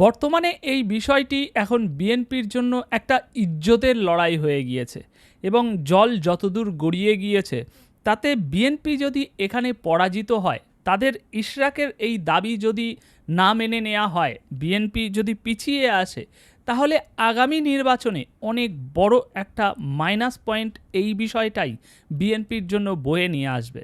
বর্তমানে এই বিষয়টি এখন বিএনপির জন্য একটা ইজ্জতের লড়াই হয়ে গিয়েছে এবং জল যতদূর গড়িয়ে গিয়েছে, তাতে বিএনপি যদি এখানে পরাজিত হয়, তাদের ইশরাকের এই দাবি যদি না মেনে নেওয়া হয়, বিএনপি যদি পিছিয়ে আসে, তাহলে আগামী নির্বাচনে অনেক বড় একটা মাইনাস পয়েন্ট এই বিষয়টাই বিএনপির জন্য বয়ে নিয়ে আসবে।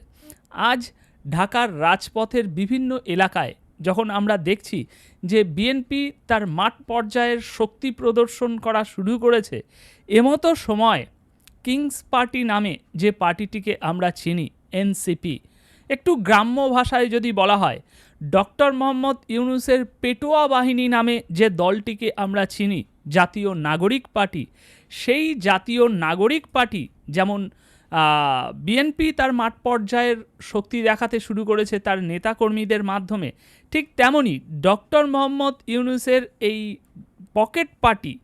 আজ ঢাকার রাজপথের বিভিন্ন এলাকায় যখন আমরা দেখছি যে বিএনপি তার মাঠ পর্যায়ের শক্তি প্রদর্শন করা শুরু করেছে, এমতো সময় কিংস পার্টি নামে যে পার্টিটিকে আমরা চিনি এনসিপি একটু গ্রাম্য ভাষায় যদি বলা হয়, ডক্টর মোহাম্মদ ইউনুসের পেটোয়া বাহিনী নামে যে দলটিকে আমরা চিনি, জাতীয় নাগরিক পার্টি, সেই জাতীয় নাগরিক পার্টি যেমন বিএনপি তার মাঠ পর্যায়ের শক্তি দেখাতে শুরু করেছে তার নেতাকর্মীদের মাধ্যমে। ঠিক তেমনই ডক্টর মোহাম্মদ ইউনুসের এই পকেট পার্টি,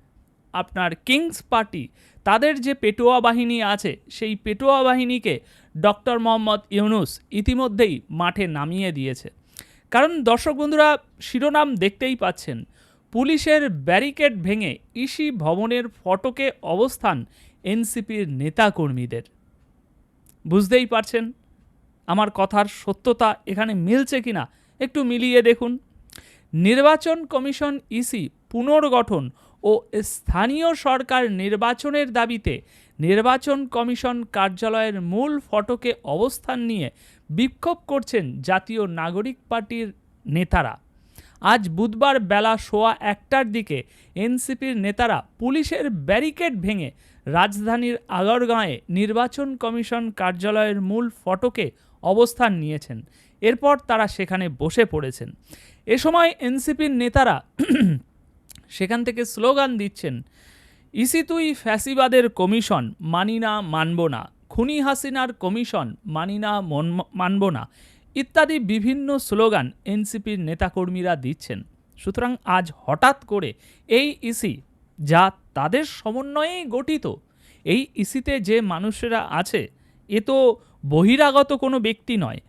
আপনার কিংস পার্টি, তাদের যে পেটোয়া বাহিনী আছে, সেই পেটোয়া বাহিনীকে ডক্টর মোহাম্মদ ইউনুস ইতিমধ্যেই মাঠে নামিয়ে দিয়েছে। কারণ দর্শক বন্ধুরা, শিরোনাম দেখতেই পাচ্ছেন, পুলিশের ব্যারিকেড ভেঙে ইসি ভবনের ফটকে অবস্থান এনসিপির নেতাকর্মীদের। বুঝতেই পারছেন আমার কথার সত্যতা এখানে মিলছে কিনা একটু মিলিয়ে দেখুন। নির্বাচন কমিশন ইসি পুনর্গঠন ও স্থানীয় সরকার নির্বাচনের দাবিতে নির্বাচন কমিশন কার্যালয়ের মূল ফটকে অবস্থান নিয়ে বিক্ষোভ করছেন জাতীয় নাগরিক পার্টির নেতারা। আজ বুধবার বেলা সোয়া একটার দিকে এনসিপির নেতারা পুলিশের ব্যারিকেড ভেঙে রাজধানীর আগরগাঁয়ে নির্বাচন কমিশন কার্যালয়ের মূল ফটকে অবস্থান নিয়েছেন। এরপর তারা সেখানে বসে পড়েছেন। এ সময় এনসিপির নেতারা সেখান থেকে স্লোগান দিচ্ছেন, ইসি তুই ফ্যাসিবাদের কমিশন মানি না, মানব না। খুনি হাসিনার কমিশন মানি না মানব না। ইত্যাদি বিভিন্ন স্লোগান এনসিপির নেতাকর্মীরা দিচ্ছেন। সুতরাং আজ হঠাৎ করে এই ইসি, যা তাদের সমন্বয়েই গঠিত, এই ইসিতে যে মানুষেরা আছে, এ তো বহিরাগত কোনো ব্যক্তি নয়।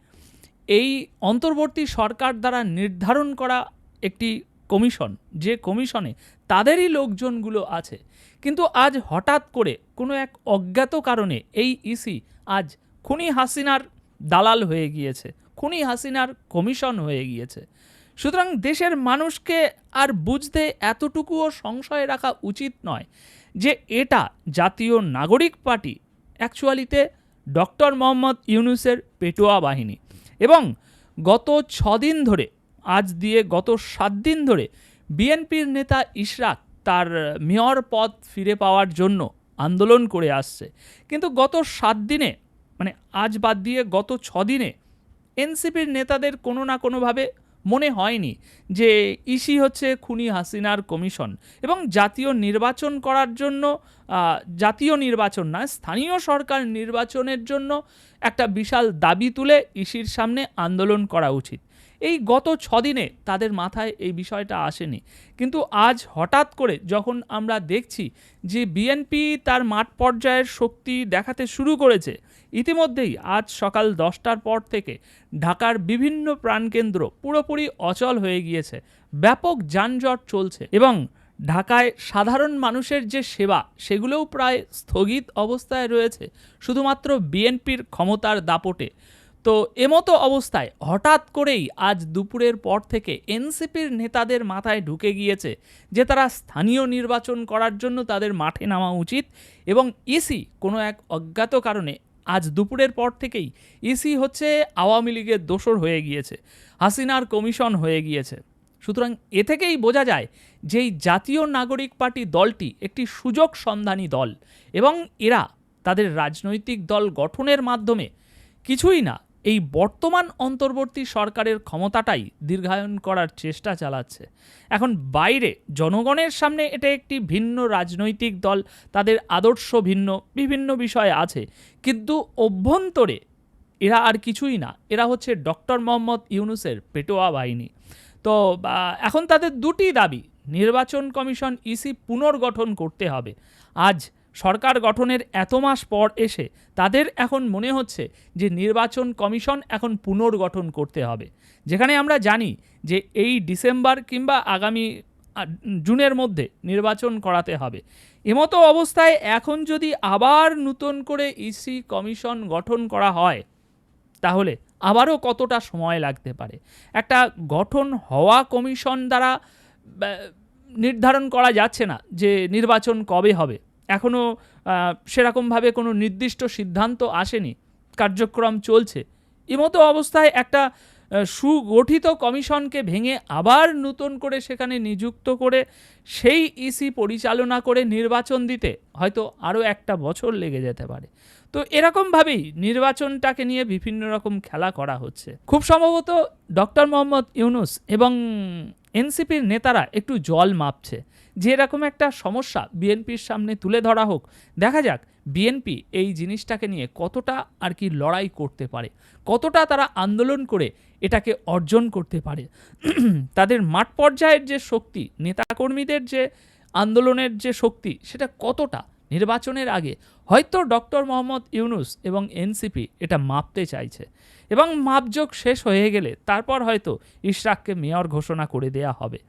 এই অন্তর্বর্তী সরকার দ্বারা নির্ধারণ করা একটি কমিশন, যে কমিশনে তাদেরই লোকজনগুলো আছে। কিন্তু আজ হঠাৎ করে কোনো এক অজ্ঞাত কারণে এই ইসি আজ খুনি হাসিনার দালাল হয়ে গিয়েছে। খুনি হাসিনার কমিশন হয়ে গিয়েছে। সুতরাং দেশের মানুষকে আর বুঝতে এতটুকুও সংশয় রাখা উচিত নয় যে এটা জাতীয় নাগরিক পার্টি অ্যাকচুয়ালিতে ডক্টর মোহাম্মদ ইউনুসের পেটোয়া বাহিনী। এবং গত ছদিন ধরে, আজ দিয়ে গত সাত দিন ধরে, বিএনপির নেতা ইশরাক তার মেয়র পদ ফিরে পাওয়ার জন্য আন্দোলন করে আসছে। কিন্তু গত সাত দিনে মানে আজ বাদ দিয়ে গত ছদিনে এনসিপির নেতাদের কোনো না কোনোভাবে মনে হয়নি যে ইসি হচ্ছে খুনি হাসিনার কমিশন এবং জাতীয় নির্বাচন করার জন্য জাতীয় নির্বাচন না স্থানীয় সরকার নির্বাচনের জন্য একটা বিশাল দাবি তুলে ইসির সামনে আন্দোলন করা উচিত। এই গত ছদিনে তাদের মাথায় এই বিষয়টা আসেনি। কিন্তু আজ হঠাৎ করে যখন আমরা দেখছি যে বিএনপি তার মাঠ পর্যায়ের শক্তি দেখাতে শুরু করেছে, ইতিমধ্যেই আজ সকাল দশটার পর থেকে ঢাকার বিভিন্ন প্রাণকেন্দ্র পুরোপুরি অচল হয়ে গিয়েছে, ব্যাপক যানজট চলছে এবং ঢাকায় সাধারণ মানুষের যে সেবা, সেগুলোও প্রায় স্থগিত অবস্থায় রয়েছে, শুধুমাত্র বিএনপির ক্ষমতার দাপটে। তো এমতো অবস্থায় হঠাৎ করেই আজ দুপুরের পর থেকে এনসিপির নেতাদের মাথায় ঢুকে গিয়েছে যে তারা স্থানীয় নির্বাচন করার জন্য তাদের মাঠে নামা উচিত এবং ইসি কোনো এক অজ্ঞাত কারণে আজ দুপুরের পর থেকেই ইসি হচ্ছে আওয়ামী লীগের দোসর হয়ে গিয়েছে, হাসিনার কমিশন হয়ে গিয়েছে। সুতরাং এ থেকেই বোঝা যায় যে জাতীয় নাগরিক পার্টি দলটি একটি সুযোগ সন্ধানী দল এবং এরা তাদের রাজনৈতিক দল গঠনের মাধ্যমে কিছুই না এই বর্তমান অন্তর্বর্তী সরকারের ক্ষমতাটাই দীর্ঘায়ন করার চেষ্টা চালাচ্ছে। এখন বাইরে জনগণের সামনে এটা একটি ভিন্ন রাজনৈতিক দল, তাদের আদর্শ ভিন্ন, বিভিন্ন বিষয় আছে। কিন্তু অভ্যন্তরে এরা আর কিছুই না। এরা হচ্ছে ডক্টর মোহাম্মদ ইউনুসের পেটোয়া বাহিনী। তো এখন তাদের দুটি দাবি, নির্বাচন কমিশন ইসি পুনর্গঠন করতে হবে। আজ সরকার গঠনের এত মাস পর এসে তাদের এখন মনে হচ্ছে যে নির্বাচন কমিশন এখন পুনর্গঠন করতে হবে। যেখানে আমরা জানি যে এই ডিসেম্বর কিংবা আগামী জুনের মধ্যে নির্বাচন করাতে হবে। এমতো অবস্থায় এখন যদি আবার নতুন করে ইসি কমিশন গঠন করা হয়, তাহলে আবারও কতটা সময় লাগতে পারে? একটা গঠন হওয়া কমিশন দ্বারা নির্ধারণ করা যাচ্ছে না যে নির্বাচন কবে হবে। এখনও সেরকমভাবে কোনো নির্দিষ্ট সিদ্ধান্ত আসেনি। কার্যক্রম চলছে। এমতো অবস্থায় একটা সুগঠিত কমিশনকে ভেঙে আবার নতুন করে সেখানে নিযুক্ত করে সেই ইসি পরিচালনা করে নির্বাচন দিতে হয়তো আরও একটা বছর লেগে যেতে পারে। তো এরকমভাবেই নির্বাচনটাকে নিয়ে বিভিন্ন রকম খেলা করা হচ্ছে। খুব সম্ভবত ডক্টর মোহাম্মদ ইউনুস এবং এনসিপির নেতারা একটু জল মাপছে। যে এরকম একটা সমস্যা বিএনপির সামনে তুলে ধরা হোক, দেখা যাক বিএনপি এই জিনিসটাকে নিয়ে কতটা আর কি লড়াই করতে পারে, কতটা তারা আন্দোলন করে এটাকে অর্জন করতে পারে। তাদের মাঠ পর্যায়ের যে শক্তি, নেতাকর্মীদের যে আন্দোলনের যে শক্তি, সেটা কতটা? নির্বাচনের আগে হয়তো ডক্টর মোহাম্মদ ইউনুস এবং এনসিপি এটা মাপতে চাইছে এবং মাপযোগ শেষ হয়ে গেলে তারপর হয়তো ইশরাককে মেয়র ঘোষণা করে দেয়া হবে।